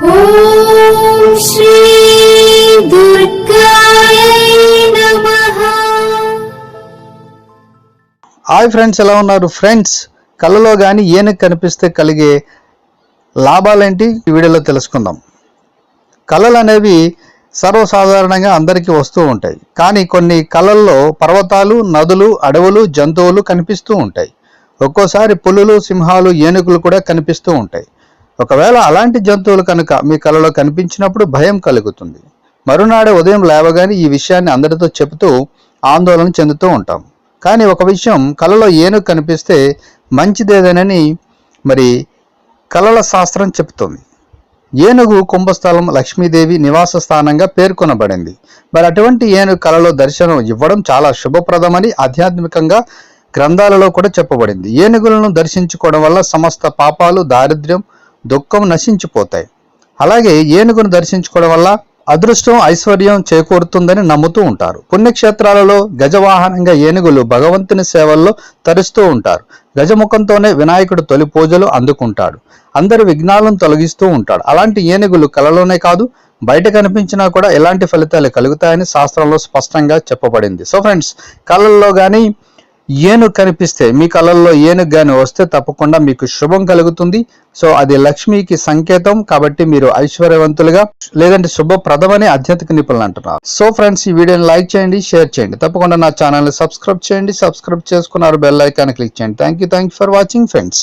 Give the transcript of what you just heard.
Hi friends ఎలా ఉన్నారు? Friends కళ్ళలో కానీ ఏనుగు కనిపిస్తే కలిగే లాభాలేంటి? ఈ వీడియోలో తెలుసుకుందాం. కళలు అనేవి సర్వసాధారణంగా అందరికీ వస్తూ ఉంటాయి. కానీ కొన్ని కళల్లో పర్వతాలు నదులు అడవులు జంతువులు కనిపిస్తూ ఉంటాయి. ఒక్కోసారి పులులు సింహాలు ఏనుగులు కూడా కనిపిస్తూ ఉంటాయి. ఒకవేళ అలాంటి జంతువులు కనుక మీ కలలో కనిపించినప్పుడు భయం కలుగుతుంది. మరునాడే ఉదయం లేవగానే ఈ విషయాన్ని అందరితో చెబుతూ ఆందోళన చెందుతూ ఉంటాం. కానీ ఒక విషయం కలలో ఏనుగు కనిపిస్తే మంచిదేదనని మరి కళల శాస్త్రం చెబుతుంది. ఏనుగు కుంభస్థలం లక్ష్మీదేవి నివాస స్థానంగా పేర్కొనబడింది. మరి అటువంటి ఏనుగు కళలో దర్శనం ఇవ్వడం చాలా శుభప్రదమని ఆధ్యాత్మికంగా గ్రంథాలలో కూడా చెప్పబడింది. ఏనుగులను దర్శించుకోవడం వల్ల సమస్త పాపాలు దారిద్ర్యం దుఃఖం నశించిపోతాయి. అలాగే ఏనుగును దర్శించుకోవడం వల్ల అదృష్టం ఐశ్వర్యం చేకూరుతుందని నమ్ముతూ ఉంటారు. పుణ్యక్షేత్రాలలో గజవాహనంగా ఏనుగులు భగవంతుని సేవల్లో తరుస్తూ ఉంటారు. గజముఖంతోనే వినాయకుడు తొలి పూజలు అందుకుంటాడు. అందరి విఘ్నాలను తొలగిస్తూ ఉంటాడు. అలాంటి ఏనుగులు కలలోనే కాదు బయట కనిపించినా కూడా ఎలాంటి ఫలితాలు కలుగుతాయని శాస్త్రంలో స్పష్టంగా చెప్పబడింది. సో ఫ్రెండ్స్ కళల్లో కానీ ఏనుగు కనిపిస్తే మీ కళల్లో ఏనుగు కానీ వస్తే తప్పకుండా మీకు శుభం కలుగుతుంది. సో అది లక్ష్మికి సంకేతం కాబట్టి మీరు ఐశ్వర్యవంతులుగా లేదంటే శుభప్రదమని ఆధ్యాత్మిక నిపుణులు అంటున్నారు. సో ఫ్రెండ్స్ ఈ వీడియోని లైక్ చేయండి షేర్ చేయండి. తప్పకుండా నా ఛానల్ని సబ్స్క్రైబ్ చేయండి. సబ్స్క్రైబ్ చేసుకున్నారు బెల్ ఐకాన్ క్లిక్ చేయండి. Thank you thank you for watching friends.